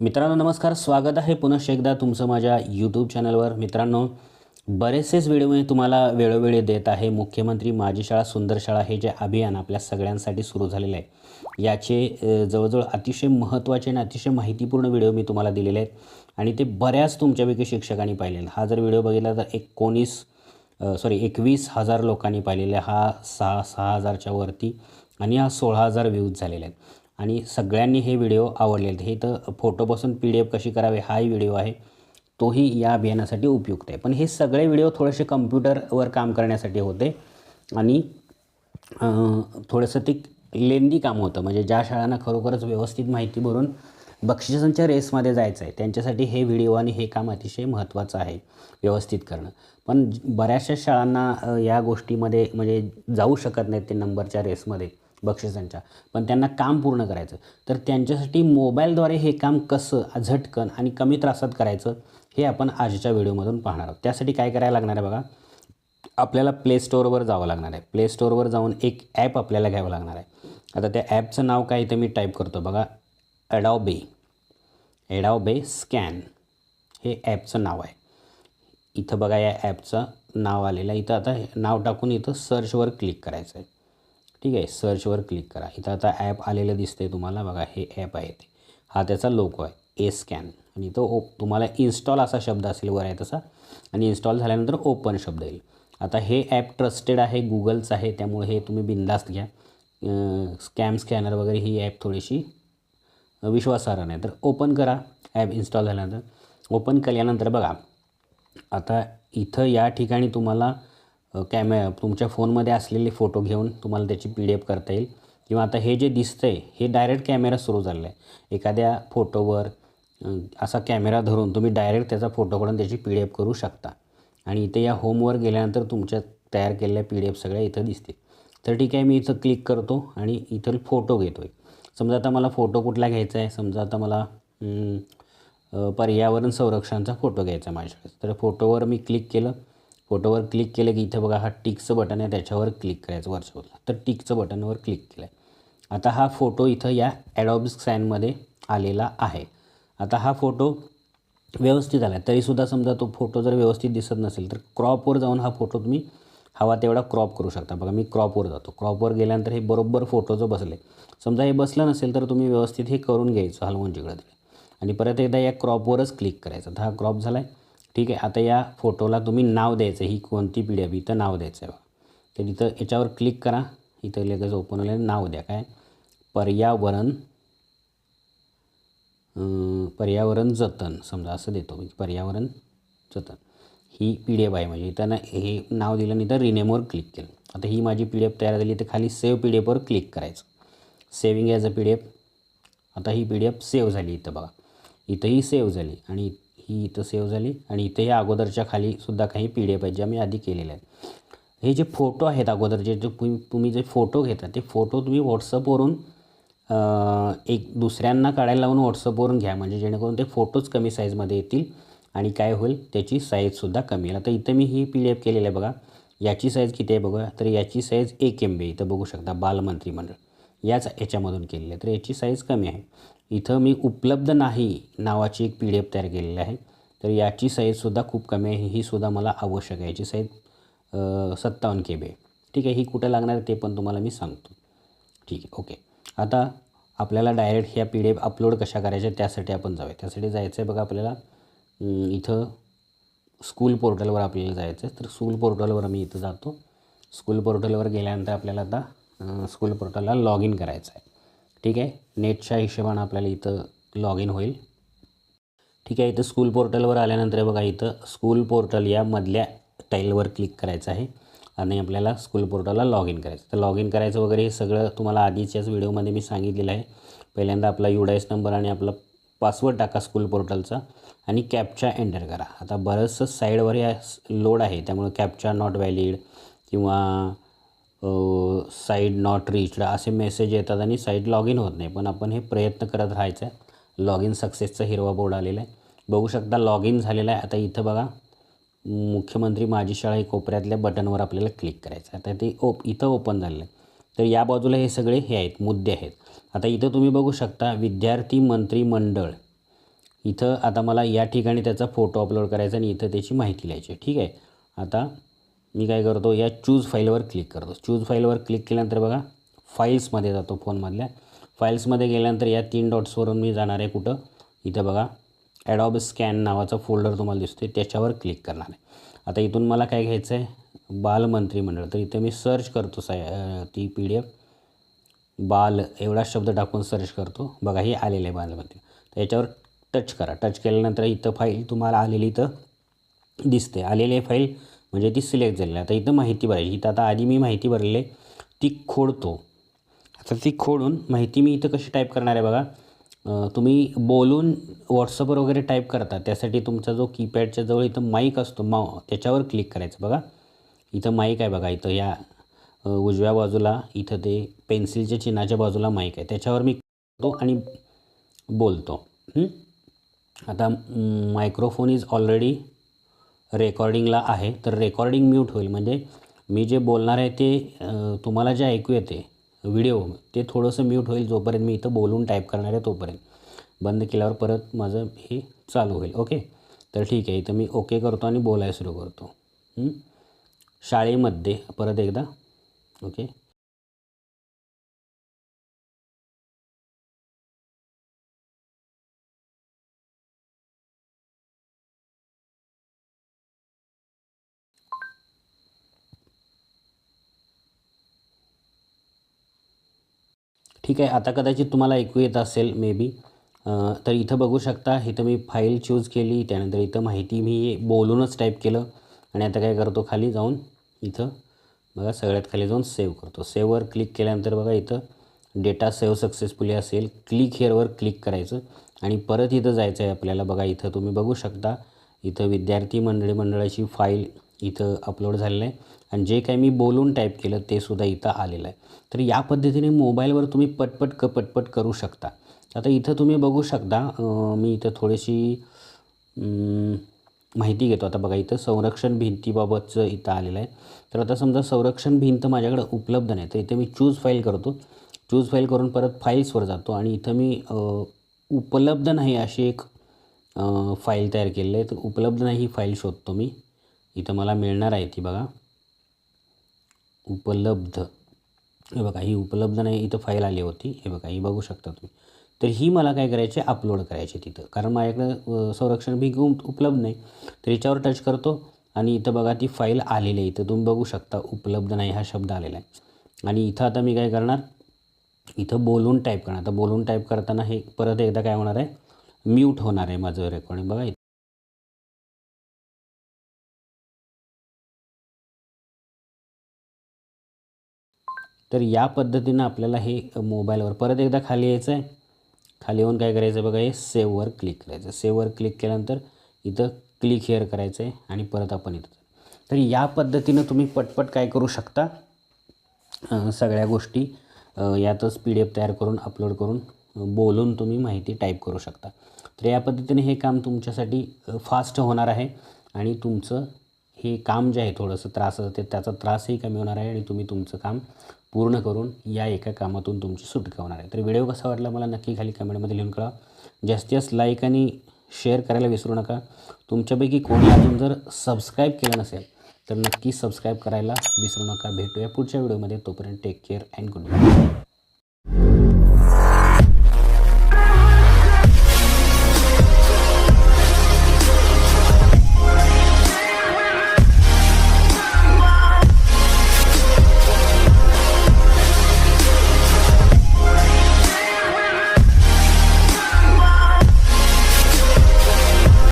मित्रांनो नमस्कार. स्वागत आहे पुनश्च एकदा तुमचं माझ्या यूट्यूब चॅनलवर मित्रांनो बरेचसेच व्हिडिओ मी तुम्हाला वेळोवेळी देत आहे. मुख्यमंत्री माझी शाळा सुंदर शाळा हे जे अभियान आपल्या सगळ्यांसाठी सुरू झालेलं आहे याचे जवळजवळ अतिशय महत्त्वाचे आणि अतिशय माहितीपूर्ण व्हिडिओ मी तुम्हाला दिलेले आहेत. आणि ते बऱ्याच तुमच्यापैकी शिक्षकांनी पाहिलेले. हा जर व्हिडिओ बघितला तर एकोणीस सॉरी एकवीस हजार लोकांनी पाहिलेला आहे. हा सहा सहा हजारच्या वरती आणि हा सोळा हजार व्ह्यूज झालेले आहेत. आणि सगळ्यांनी हे व्हिडिओ आवडलेले आहेत. हे तर फोटोपासून पी डी एफ कशी करावी हाही व्हिडिओ आहे. तोही या अभियानासाठी उपयुक्त आहे. पण हे सगळे व्हिडिओ थोडेसे कम्प्युटरवर काम करण्यासाठी होते. आणि थोडंसं ते लेंदी काम होतं. म्हणजे ज्या शाळांना खरोखरच व्यवस्थित माहिती भरून बक्षिसांच्या रेसमध्ये जायचं आहे त्यांच्यासाठी हे व्हिडिओ आणि हे काम अतिशय महत्त्वाचं आहे व्यवस्थित करणं. पण बऱ्याचशा शाळांना या गोष्टीमध्ये म्हणजे जाऊ शकत नाहीत ते नंबरच्या रेसमध्ये. बक्षिसांच्या. पण त्यांना काम पूर्ण करायचं. तर त्यांच्यासाठी मोबाईलद्वारे हे काम कसं झटकन आणि कमी त्रासात करायचं हे आपण आजच्या व्हिडिओमधून पाहणार आहोत. त्यासाठी काय करायला लागणार आहे बघा? आपल्याला प्ले स्टोअरवर जावं लागणार आहे. प्ले स्टोअरवर जाऊन एक ॲप आपल्याला घ्यावं लागणार आहे. आता त्या ॲपचं नाव काय इथं मी टाईप करतो. बघा ॲडॉबे ॲडॉबे स्कॅन हे ॲपचं नाव आहे. इथं बघा या ॲपचं नाव आलेलं आहे. इथं आता हे नाव टाकून इथं सर्चवर क्लिक करायचं आहे ठीक आहे? सर्चवर क्लिक करा. इथं आता ॲप आलेलं दिसतंय तुम्हाला. बघा हे ॲप आहे ते. हा त्याचा लोको आहे. ए स्कॅन आणि तो ओप तुम्हाला इन्स्टॉल असा शब्द असेल वर आहे तसा. आणि इन्स्टॉल झाल्यानंतर ओपन शब्द येईल. आता हे ॲप ट्रस्टेड आहे गुगलचं आहे त्यामुळे हे तुम्ही बिंदास्त घ्या. स्कॅम स्कॅनर वगैरे ही ॲप थोडीशी विश्वासार्ह नाही. तर ओपन करा ॲप इन्स्टॉल झाल्यानंतर. ओपन केल्यानंतर बघा आता इथं या ठिकाणी तुम्हाला कॅमे तुमच्या फोनमध्ये असलेले फोटो घेऊन तुम्हाला त्याची पी डी एफ करता येईल. किंवा आता हे जे दिसतंय हे डायरेक्ट कॅमेरा सुरू झालेला आहे एखाद्या फोटोवर असा कॅमेरा धरून तुम्ही डायरेक्ट त्याचा फोटो काढून त्याची पी डी एफ करू शकता. आणि इथे या होमवर गेल्यानंतर तुमच्या तयार केलेल्या पी डी एफ सगळ्या इथं दिसतील. तर ठीक आहे मी इथं क्लिक करतो आणि इथं फोटो घेतो आहे समजा आता मला फोटो कुठला घ्यायचा आहे? समजा आता मला पर्यावरण संरक्षणाचा फोटो घ्यायचा आहे माझ्याकडे. तर फोटोवर मी क्लिक केलं. फोटोवर क्लिक केलं की इथं बघा हा टिकचं बटन आहे त्याच्यावर क्लिक करायचं वरच्या बाजूला तर टिकचं बटनवर क्लिक केलं आहे आता हा फोटो इथं या ॲडॉब स्कॅनमध्ये आलेला आहे. आता हा फोटो व्यवस्थित आला आहे तरीसुद्धा समजा तो फोटो जर व्यवस्थित दिसत नसेल तर क्रॉपवर जाऊन हा फोटो तुम्ही हवा तेवढा क्रॉप करू शकता. बघा मी क्रॉपवर जातो. क्रॉपवर गेल्यानंतर हे बरोबर फोटो जो बसले समजा हे बसलं नसेल तर तुम्ही व्यवस्थित हे करून घ्यायचं हलवून जिकडं तिकडे आणि परत एकदा या क्रॉपवरच क्लिक करायचं. तर हा क्रॉप झाला आहे ठीक आहे? आता या फोटोला तुम्ही नाव द्यायचं ही कोणती पी डी एफ इथं नाव द्यायचं आहे तर इथं याच्यावर क्लिक करा. इथं लगेच ओपन होईल नाव द्या. काय? पर्यावरण पर्यावरण जतन समजा असं देतो. म्हणजे पर्यावरण जतन. ही पी डी एफ आहे म्हणजे इथं ना हे नाव दिलं नाही तर रिनेमवर क्लिक केलं. आता ही माझी पी डी एफ तयार झाली. तर खाली सेव्ह पी डी एफवर क्लिक करायचं. Saving as a P D F आता ही पी डी एफ सेव्ह झाली इथं बघा. इथंही सेव्ह झाली आणि ही इथं सेव्ह झाली. आणि इथे या अगोदरच्या खाली सुद्धा काही पी डी एफ आहेत ज्या मी आधी केलेल्या आहेत. हे जे फोटो आहेत अगोदरचे जे तुम्ही तुम्ही जे फोटो घेता ते फोटो तुम्ही व्हॉट्सअपवरून एक दुसऱ्यांना काढायला लावून व्हॉट्सअपवरून घ्या. म्हणजे जेणेकरून ते फोटोज कमी साईजमध्ये येतील आणि काय होईल त्याची साईजसुद्धा कमी येईल. आता इथं मी ही पी डी एफ केलेली आहे बघा. याची साईज किती आहे बघा तर याची साईज एक एम बी इथं बघू शकता बालमंत्रिमंडळ याच याच्यामधून केलेली आहे. तर याची साईज कमी आहे. इथं मी उपलब्ध नाही नावाची एक पी डी एफ तयार केलेली आहे. तर याची साईजसुद्धा खूप कमी आहे. ही सुद्धा मला आवश्यक आहे. याची साईज सत्तावन्न के बी आहे. ठीक आहे ही कुठं लागणार आहे ते पण तुम्हाला मी सांगतो. ठीक आहे ओके. आता आपल्याला डायरेक्ट ह्या पी डी एफ अपलोड कशा करायच्या त्यासाठी आपण जाऊया. त्यासाठी जायचं आहे बघा आपल्याला इथं स्कूल पोर्टलवर आपल्याला जायचं आहे तर स्कूल पोर्टलवर मी इथं जातो. स्कूल पोर्टलवर गेल्यानंतर आपल्याला आता स्कूल पोर्टलला लॉग इन करायचं आहे ठीक आहे. नेटच्या हिशोबानं आपल्याला इथं लॉग इन होईल. ठीक आहे इथं स्कूल पोर्टलवर आल्यानंतर बघा इथं स्कूल पोर्टल या मधल्या टाईलवर क्लिक करायचं आहे. आणि आपल्याला स्कूल पोर्टलला लॉग इन करायचं. तर लॉग इन करायचं वगैरे हे सगळं तुम्हाला आधीच्याच व्हिडिओमध्ये मी सांगितलेलं आहे. पहिल्यांदा आपला यू नंबर आणि आपला पासवर्ड टाका स्कूल पोर्टलचा आणि कॅपचा एंटर करा. आता बरंचसं साईडवर या लोड आहे त्यामुळे कॅपचा नॉट व्हॅलिड किंवा साईड नॉट रिच्ड असे मेसेज येतात आणि साईट लॉग इन होत नाही. पण आपण हे प्रयत्न करत राहायचं आहे लॉग इन सक्सेसचा हिरवा बोर्ड आलेला आहे. बघू शकता लॉग इन झालेला आहे. आता इथं बघा मुख्यमंत्री माझी शाळा हे कोपऱ्यातल्या बटनवर आपल्याला क्लिक करायचं आहे. आता ते ओप इथं ओपन झालेलं आहे. तर या बाजूला हे सगळे हे आहेत मुद्दे आहेत. आता इथं तुम्ही बघू शकता विद्यार्थी मंत्रिमंडळ इथं आता मला या ठिकाणी त्याचा फोटो अपलोड करायचा आणि इथं त्याची माहिती लिहायची आहे. ठीक आहे? आता मी काय करतो या चूज फाईलवर क्लिक करतो. चूज फाईलवर क्लिक केल्यानंतर बघा फाईल्समध्ये जातो फोनमधल्या फाईल्समध्ये गेल्यानंतर या तीन डॉट्सवरून मी जाणार आहे कुठं? इथं बघा ॲडॉब स्कॅन नावाचा फोल्डर तुम्हाला दिसतो त्याच्यावर क्लिक करणार आहे. आता इथून मला काय घ्यायचं आहे बालमंत्रिमंडळ तर इथं मी सर्च करतो साय ती पी डी एफ बाल एवढा शब्द टाकून सर्च करतो. बघा हे आलेलं आहे बालमंत्री. तर याच्यावर टच करा. टच केल्यानंतर इथं फाईल तुम्हाला आलेली इथं दिसते. आलेली फाईल म्हणजे ती सिलेक्ट झालेली आता इथं माहिती भरायची इथं आता आधी मी माहिती भरलेली आहे ती खोडतो. आता ती खोडून माहिती मी इथं कशी टाईप करणार आहे बघा. तुम्ही बोलून व्हॉट्सअपवर वगैरे टाईप करता त्यासाठी तुमचा जो कीपॅडच्या जवळ इथं माईक असतो माव त्याच्यावर क्लिक करायचं बघा. इथं माईक आहे बघा इथं या उजव्या बाजूला इथं ते पेन्सिलच्या चिन्हाच्या बाजूला माईक आहे. त्याच्यावर मी करतो आणि बोलतो. आता मायक्रोफोन इज ऑलरेडी रेकॉर्डिंगला आहे. तर रेकॉर्डिंग म्यूट होईल. म्हणजे मी जे बोलणार आहे ते तुम्हाला जे ऐकू येते व्हिडिओ ते थोडंसं म्यूट होईल जोपर्यंत मी इथं बोलून टाईप करणार आहे तोपर्यंत. बंद केल्यावर परत माझं हे चालू होईल. ओके तर ठीक आहे. इथं मी ओके करतो आणि बोलायला सुरू करतो. शाळेमध्ये परत एकदा. ओके ठीक आहे आता कदाचित तुम्हाला ऐकू येत असेल मे बी तर इथं बघू शकता इथं मी फाईल चूज केली त्यानंतर इथं माहिती मी बोलूनच टाईप केलं आणि आता काय करतो खाली जाऊन इथं बघा सगळ्यात खाली जाऊन सेव्ह करतो. सेव्हवर क्लिक केल्यानंतर बघा इथं डेटा सेव्ह सक्सेसफुली असेल क्लिक हेअरवर क्लिक करायचं आणि परत इथं जायचं आहे आपल्याला. बघा इथं तुम्ही बघू शकता इथं विद्यार्थी मंडळी मंडळाची फाईल इथं अपलोड झालेलं आहे. आणि जे काही मी बोलून टाईप केलं ते सुद्धा इथं आलेलं आहे. तर या पद्धतीने मोबाईलवर तुम्ही पटपट क पटपट करू शकता. आता इथं तुम्ही बघू शकता मी इथं थोडीशी माहिती घेतो. आता बघा इथं संरक्षण भिंतीबाबतचं इथं आलेलं आहे. तर आता समजा संरक्षण भिंत माझ्याकडे उपलब्ध नाही तर इथे मी चूज फाईल करतो. चूज फाईल करून परत फाईल्सवर जातो आणि इथं मी उपलब्ध नाही अशी एक फाईल तयार केलेली आहे. तर उपलब्ध नाही ही फाईल शोधतो मी. इथं मला मिळणार आहे ती बघा. उपलब्ध. हे बघा ही उपलब्ध नाही इथं फाईल आली होती. हे बघा ही बघू शकता तुम्ही. तर ही मला काय करायची अपलोड करायची तिथं. कारण माझ्याकडं संरक्षण भी उपलब्ध नाही. तर याच्यावर टच करतो आणि इथं बघा ती फाईल आलेली आहे. इथं तुम्ही बघू शकता उपलब्ध नाही हा शब्द आलेला आहे. आणि इथं आता मी काय करणार इथं बोलून टाईप करणार. आता बोलून टाईप करताना हे परत एकदा काय होणार आहे? म्यूट होणार आहे माझं रेकॉर्डिंग बघा तर या पद्धतीनं आपल्याला हे मोबाईलवर परत एकदा खाली यायचं आहे. खाली येऊन काय करायचं बघा हे सेव्हवर क्लिक करायचं. सेववर क्लिक केल्यानंतर इथं क्लिक हेअर करायचं आहे आणि परत आपण इथं तर या पद्धतीनं तुम्ही पटपट काय करू शकता? सगळ्या गोष्टी यातच पी डी एफ तयार करून अपलोड करून बोलून तुम्ही माहिती टाईप करू शकता. तर या पद्धतीने हे काम तुमच्यासाठी फास्ट होणार आहे आणि तुमचं हे काम जे आहे थोडंसं त्रास ते त्याचा त्रासही कमी होणार आहे आणि तुम्ही तुमचं काम पूर्ण करून या एका कामातून तुमची सुटका होणार आहे. तर व्हिडिओ कसा वाटला मला नक्की खाली कमेंटमध्ये लिहून कळा जास्तीत जास्त लाईक आणि शेअर करायला विसरू नका. तुमच्यापैकी कोणी अजून जर सबस्क्राईब केलं नसेल तर नक्की सबस्क्राईब करायला विसरू नका. भेटूया पुढच्या व्हिडिओमध्ये. तोपर्यंत take care and good bye